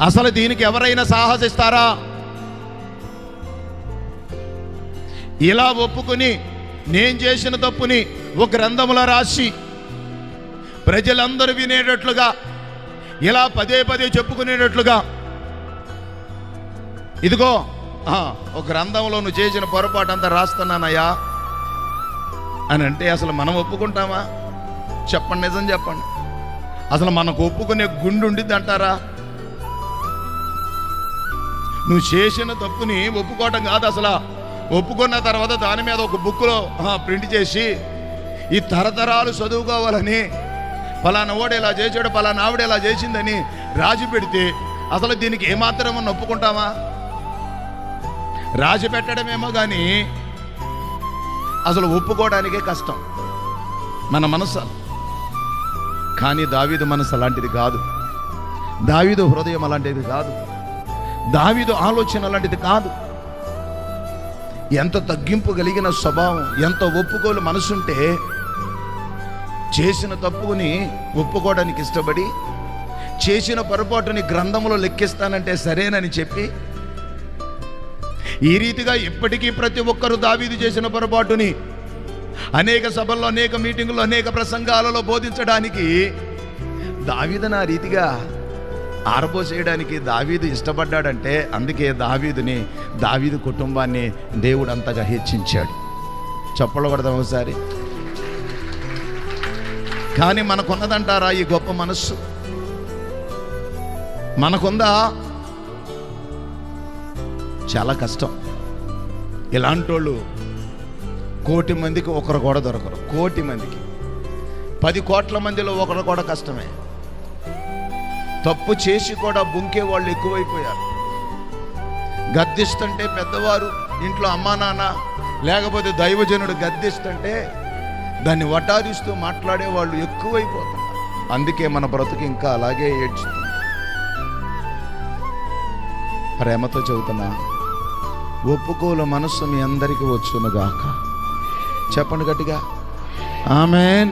అసలు దీనికి ఎవరైనా సాహసిస్తారా? ఇలా ఒప్పుకొని నేను చేసిన తప్పుని ఒక గ్రంథములో రాసి ప్రజలందరూ వినేటట్లుగా ఇలా పదే పదే చెప్పుకునేటట్లుగా ఇదిగో ఒక గ్రంథంలో నువ్వు చేసిన పొరపాటు అంతా రాస్తున్నానయ్యా. అని అంటే అసలు మనం ఒప్పుకుంటామా? చెప్పండి నిజం చెప్పండి. అసలు మనకు ఒప్పుకునే గుండు ఉండిద్ది అంటారా నువ్వు చేసిన తప్పుని ఒప్పుకోవటం కాదు అసలు. ఒప్పుకున్న తర్వాత దాని మీద ఒక బుక్లో ప్రింట్ చేసి ఈ తరతరాలు చదువుకోవాలని పలానా ఓడు ఇలా చేసాడు పలానా ఆవిడ ఇలా చేసిందని రాజు పెడితే అసలు దీనికి ఏమాత్రం నొప్పుకుంటామా? ఒప్పుకుంటామా రాజు పెట్టడమేమో కానీ అసలు ఒప్పుకోవడానికే కష్టం. మన మనసు కానీ దావీదు మనసు అలాంటిది కాదు. దావీదు హృదయం అలాంటిది కాదు. దావీదు ఆలోచన అలాంటిది కాదు. ఎంత తగ్గింపు కలిగిన స్వభావం ఎంత ఒప్పుకోలు మనసుంటే చేసిన తప్పుని ఒప్పుకోవడానికి ఇష్టపడి చేసిన పొరపాటుని గ్రంథంలో లెక్కిస్తానంటే సరేనని చెప్పి ఈ రీతిగా ఇప్పటికీ ప్రతి ఒక్కరూ దావీదు చేసిన పొరపాటుని అనేక సభల్లో అనేక మీటింగుల్లో అనేక ప్రసంగాలలో బోధించడానికి దావీదు నా రీతిగా ఆరబోసేయడానికి దావీదు ఇష్టపడ్డాడంటే అందుకే దావీదుని దావీదు కుటుంబాన్ని దేవుడు అంతగా హెచ్చించాడు. చెప్పలు ఒకసారి. కానీ మనకున్నదంటారా ఈ గొప్ప మనస్సు? మనకుందా? చాలా కష్టం. ఇలాంటి వాళ్ళు కోటి మందికి ఒకరు కూడా దొరకరు. కోటి మందికి. పది కోట్ల మందిలో ఒకరు కూడా కష్టమే. తప్పు చేసి కూడా బుంకే వాళ్ళు ఎక్కువైపోయారు. గద్దిస్తుంటే పెద్దవారు ఇంట్లో అమ్మా నాన్న లేకపోతే దైవజనుడు గద్దిస్తుంటే దాన్ని వటారిస్తూ మాట్లాడే వాళ్ళు ఎక్కువైపోతారు. అందుకే మన బ్రతుకు ఇంకా అలాగే ఏడ్చుతుంది. ప్రేమతో చెబుతున్నా ఒప్పుకోలు మనస్సు మీ అందరికీ వచ్చునుగాక. చెప్పండి గట్టిగా. ఆమెన్.